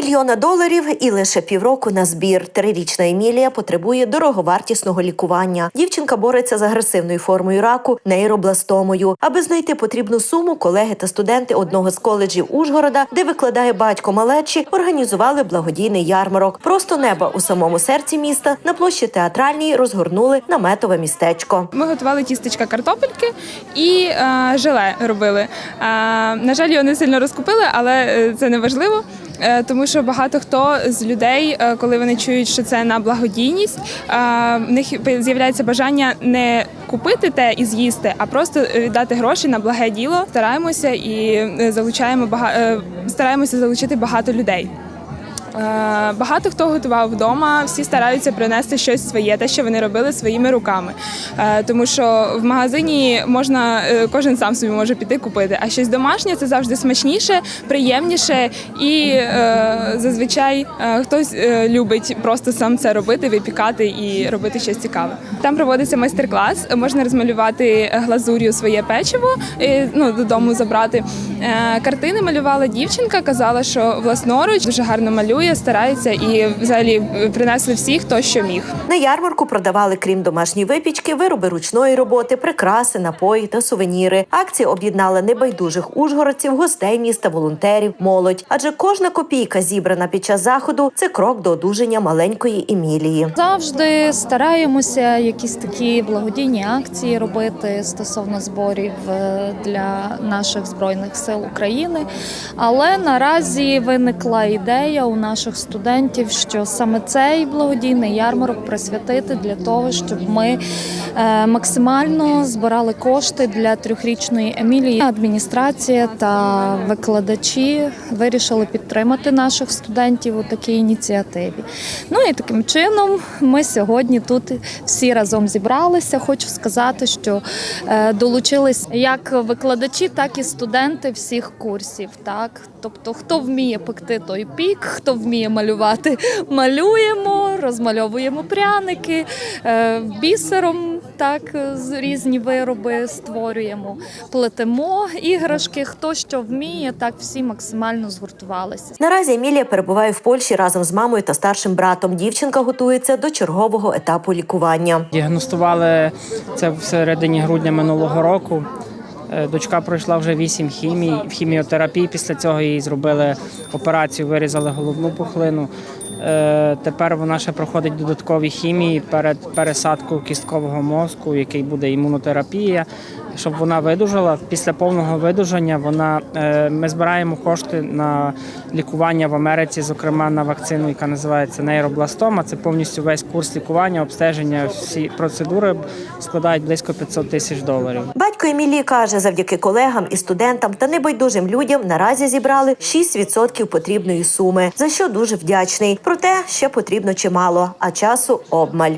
мільйона доларів і лише півроку на збір. Трирічна Емілія потребує дороговартісного лікування. Дівчинка бореться з агресивною формою раку нейробластомою. Аби знайти потрібну суму, колеги та студенти одного з коледжів Ужгорода, де викладає батько малечі, організували благодійний ярмарок. Просто неба у самому серці міста на площі театральній розгорнули наметове містечко. Ми готували тістечка картопельки і е, желе робили. Е, на жаль, його не сильно розкупили, але е, це не важливо. Е, Тому що багато хто з людей, е, коли вони чують, що це на благодійність, е, в них з'являється бажання не купити те і з'їсти, а просто віддати гроші на благе діло. Стараємося і залучаємо стараємося залучити багато людей. Е, Багато хто готував вдома, всі стараються принести щось своє, те, що вони робили своїми руками. Е, Тому що в магазині можна е, кожен сам собі може піти купити, а щось домашнє це завжди смачніше, приємніше і зазвичай хтось любить просто сам це робити, випікати і робити щось цікаве. Там проводиться майстер-клас, можна розмалювати глазур'ю своє печиво, і, ну додому забрати. Картини малювала дівчинка, казала, що власноруч дуже гарно малює, старається і взагалі принесли всі, хто що міг. На ярмарку продавали, крім домашньої випічки, вироби ручної роботи, прикраси, напої та сувеніри. Акція об'єднала небайдужих ужгородців, гостей міста, волонтерів, молодь. Адже кожна копійка, зібрана під час заходу, це крок до одужання маленької Емілії. Завжди стараємося якісь такі благодійні акції робити стосовно зборів е, для наших збройних сил України. Але наразі виникла ідея у наших студентів, що саме цей благодійний ярмарок присвятити для того, щоб ми е, максимально збирали кошти для трьохрічної Емілії. Адміністрація та викладачі вирішили підтримати наших студентів у такій ініціативі. Ну і таким чином ми сьогодні тут всі разом зібралися. Хочу сказати, що е, долучились як викладачі, так і студенти всіх курсів. Так, тобто, хто вміє пекти, той пік, хто вміє малювати, малюємо, розмальовуємо пряники е, бісером. Так, з різні вироби створюємо, плетемо іграшки. Хто що вміє, так всі максимально згуртувалися. Наразі Емілія перебуває в Польщі разом з мамою та старшим братом. Дівчинка готується до чергового етапу лікування. Діагностували це в середині грудня минулого року. Е, Дочка пройшла вже вісім хімій в хіміотерапії. Після цього їй зробили операцію, вирізали головну пухлину. Е, Тепер вона ще проходить додаткові хімії перед пересадкою кісткового мозку, який буде імунотерапія, щоб вона видужала. Після повного видужання вона е, ми збираємо кошти на лікування в Америці, зокрема на вакцину, яка називається нейробластома. Це повністю весь курс лікування, обстеження, всі процедури складають близько 500 тисяч доларів. Батько Емілі каже, завдяки колегам і студентам та небайдужим людям наразі зібрали 6% потрібної суми, за що дуже вдячний. Проте ще потрібно чимало, а часу обмаль.